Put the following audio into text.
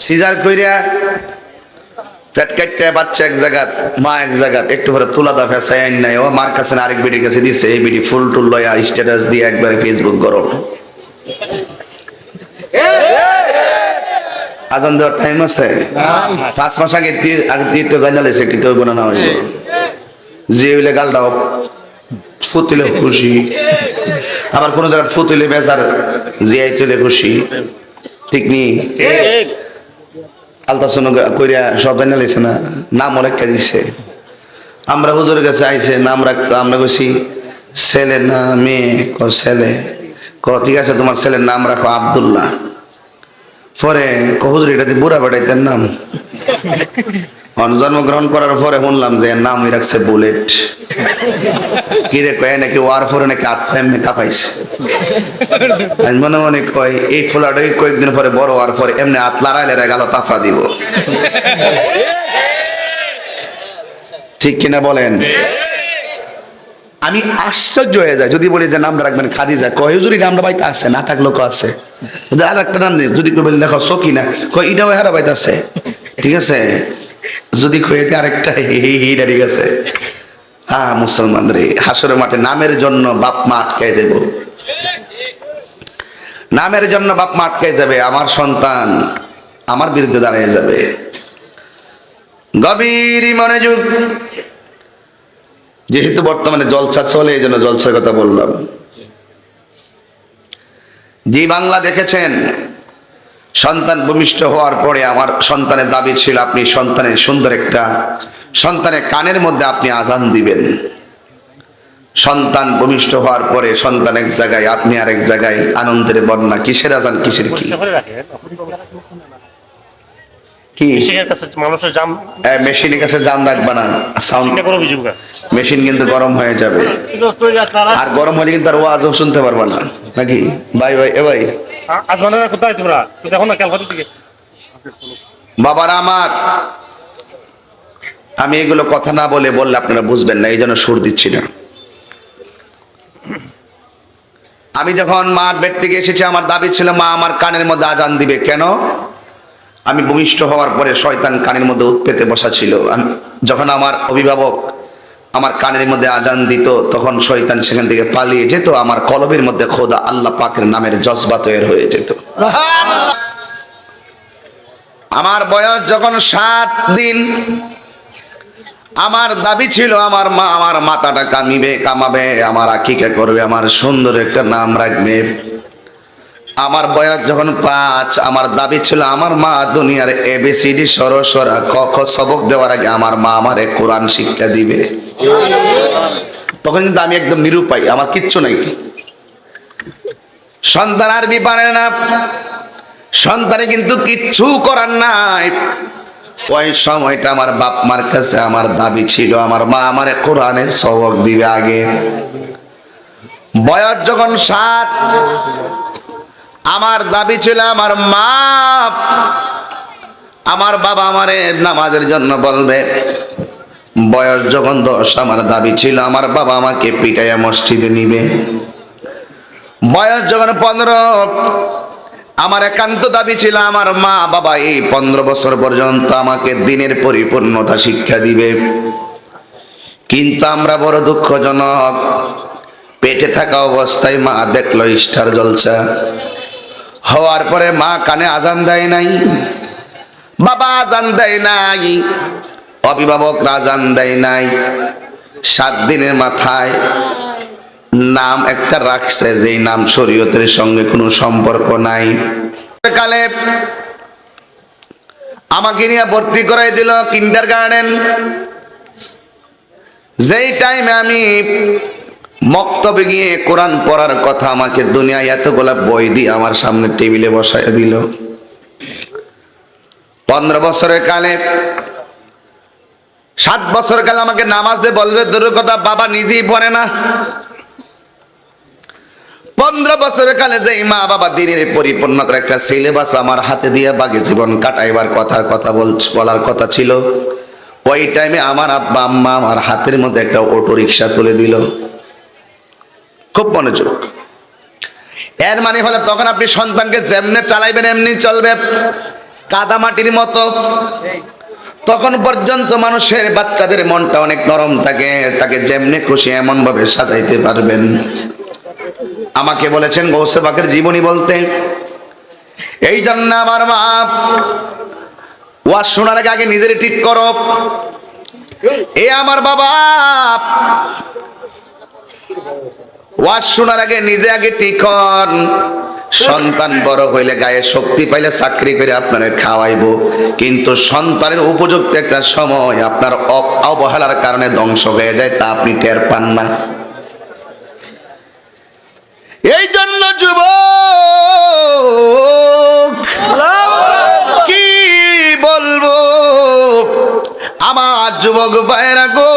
Caesar কইরা বাচ্চা এক জায়গাত, মা এক জায়গাত, একটু পরে তুলা দা ফেসাই আইন নাই, ও মার কাছে আরেক কাছে দিছে, এই ফুল টুল লয়া স্ট্যাটাস দিয়ে একবারে ফেসবুক গরম। আজান দেওয়ার টাইম আছে? পাঁচ মাস আগে তীর- আগে তীর তো জানা লেছে, কিন্তু হইব না না হইব। যে হইলে ফুতিলে খুশি। আবার কোন জায়গায় ফুতিলে বেজার জিয়াই তুলে খুশি। ঠিক নি আলতাসন কইরা সব জানা লেছে না নাম অনেকটা দিছে। আমরা হুজুরের কাছে আইছে নাম রাখতো আমরা কইছি ছেলে না মেয়ে ক ছেলে? ক ঠিক আছে তোমার ছেলের নাম রাখো আব্দুল্লাহ। পরে কহুজুর এটা দিয়ে বুড়া বেটাইতেন নাম। জন্মগ্রহণ করার পরে শুনলাম যে নাম হয়ে রাখছে বুলেট। কিরে কয়, নাকি ওয়ার পরে নাকি আত্মা এমনি কাঁপাইছে আমি মনে মনে কয় এই ফোলাটাই কয়েকদিন পরে বড় হওয়ার পরে এমনি হাত লড়াইলে গেল তাফা দিব। ঠিক কিনা বলেন? আমি আশ্চর্য হয়ে যায় যদি বলি যে নামটা রাখবেন খাদিজা, কয় যদি নামটা বাইতে আছে? না থাকলেও আছে। আর একটা নাম দিই যদি কবেন দেখো, সকিনা। কয় এটাও হেরা বাইতে আছে। ঠিক আছে? যদি কয়েতে আরেকটা হিরা ঠিক আছে। হ্যাঁ মুসলমান রে হাসরের মাঠে নামের জন্য বাপ মা আটকে যাব। নামের জন্য বাপ মা আটকে যাবে, আমার সন্তান আমার বিরুদ্ধে দাঁড়িয়ে যাবে। গভীর মনোযোগ যেহেতু বর্তমানে জলসা চলে, এই জন্য জলসার কথা বললাম। জি, বাংলা দেখেছেন? সন্তান ভূমিষ্ঠ হওয়ার পরে আমার সন্তানের দাবি ছিল, আপনি সন্তানের সুন্দর একটা, সন্তানের কানের মধ্যে আপনি আজান দিবেন। সন্তান ভূমিষ্ঠ হওয়ার পরে সন্তান এক জায়গায়, আপনি আর এক জায়গায় আনন্দের বন্যা, কিসের আজান, কিসের কি? কি? কৃষকের কাছে মানুষের জাম মেশিনের কাছে জাম রাখবা না। সাউন্ড চিন্তা করে মেশিন কিন্তু গরম হয়ে যাবে। আর গরম হলে কিন্তু আর ওয়াজও শুনতে পারবা না। নাকি? ভাই ভাই এ ভাই। আজ কোথায় তোমরা? দেখো না ক্যালকাটা থেকে বাবারা আমার আমি এগুলো কথা না বলে বললে আপনারা বুঝবেন না এই জন্য সুর দিচ্ছি না। আমি যখন মার বেড থেকে এসেছি আমার দাবি ছিল মা আমার কানের মধ্যে আজান দিবে। কেন? আমি ভূমিষ্ঠ হওয়ার পরে শয়তান কানের মধ্যে উৎপেতে বসা ছিল। আমি যখন আমার অভিভাবক আমার কানের মধ্যে আজান দিত, তখন শয়তান সেখান থেকে পালিয়ে যেত, আমার কলবের মধ্যে খোদা আল্লাহ পাকের নামের জজবা তৈরি হয়ে যেত। আমার বয়স যখন সাত দিন, আমার দাবি ছিল, আমার মা আমার মাথাটা কামিবে, কামাবে, আমার আকিকা করবে, আমার সুন্দর একটা নাম রাখবে। আমার বয়স যখন পাঁচ, আমার দাবি ছিল আমার মা দুনিয়ার এবিসিডি সরসরা ক, খ সবক দেওয়ার আগে আমার মা আমারে কোরআন শিক্ষা দিবে। তখন কিন্তু আমি একদম নিরুপায়, আমার কিচ্ছু নাই। সন্তান আরবি পারে না, সন্তানে কিন্তু কিচ্ছু করার নাই। ওই সময়টা আমার বাপ মার কাছে আমার দাবি ছিল, আমার মা আমারে কোরআনের সবক দিবে আগে। বয়স যখন সাত আমার দাবি ছিল আমার মা আমার বাবা আমারে নামাজের জন্য বলবে, বয়স যখন দশ, আমার দাবি ছিল আমার বাবা আমাকে পিটাইয়া মসজিদে নিবে। বয়স যখন পনেরো, আমার একান্ত দাবি ছিল আমার মা বাবা এই পনেরো বছর পর্যন্ত আমাকে দিনের পরিপূর্ণতা শিক্ষা দিবে। কিন্তু আমরা বড় দুঃখজনক, পেটে থাকা অবস্থায় মা দেখল স্টার জলসা। হওয়ার পরে মা কানে আজান দেয় নাই, বাবা আজান দেয় নাই, অভিভাবক আজান দেয় নাই। সাত দিনের মাথায় নাম একটা রাখছে, যেই নাম শরীয়তের সঙ্গে কোনো সম্পর্ক নাই। কালে আমাকে নিয়ে ভর্তি করাই দিল কিন্ডার গার্ডেন যেই টাইমে আমি মক্তবে গিয়ে কোরআন পড়ার কথা আমাকে দুনিয়ায় এতগুলা বই দিয়ে আমার সামনে টেবিলে বসায় দিল। পনেরো বছরের কালে, সাত বছর কালে আমাকে নামাজে বলবে দূরের কথা বাবা নিজেই পড়ে না। পনেরো বছরের কালে যে মা বাবা দিনের পরিপূর্ণতার একটা সিলেবাস আমার হাতে দিয়ে বাকি জীবন কাটাইবার কথার কথা বল, বলার কথা ছিল, ওই টাইমে আমার আব্বা, আম্মা আমার হাতের মধ্যে একটা অটো রিক্সা তুলে দিল। খুব মনোযোগ। এর মানে হলে তখন আপনি সন্তানকে যেমনে চালাইবেন, এমনি চলবে। কাদামাটির মতো। তখন পর্যন্ত মানুষের বাচ্চাদের মনটা অনেক নরম থাকে। তাকে যেমনি খুশি এমন ভাবে সাজাইতে পারবেন। আমাকে বলেছেন গৌসে বাকের জীবনী বলতে, এই জন্য আমার বাপ ওয়াজ শোনার আগে আগে নিজের ঠিক করো। এ আমার বাবা ওয়াজ শোনার আগে নিজে আগে ঠিক হন। সন্তান বড় হইলে গায়ে শক্তি পাইলে চাকরি করে আপনারে খাওয়াইবো। কিন্তু সন্তানের উপযুক্ত একটা সময় আপনার অবহেলার কারণে ধ্বংস হয়ে যায়, তা আপনি টের পান না। এই জন্য যুবক, কি বলব? আমার যুবক ভাইরা গো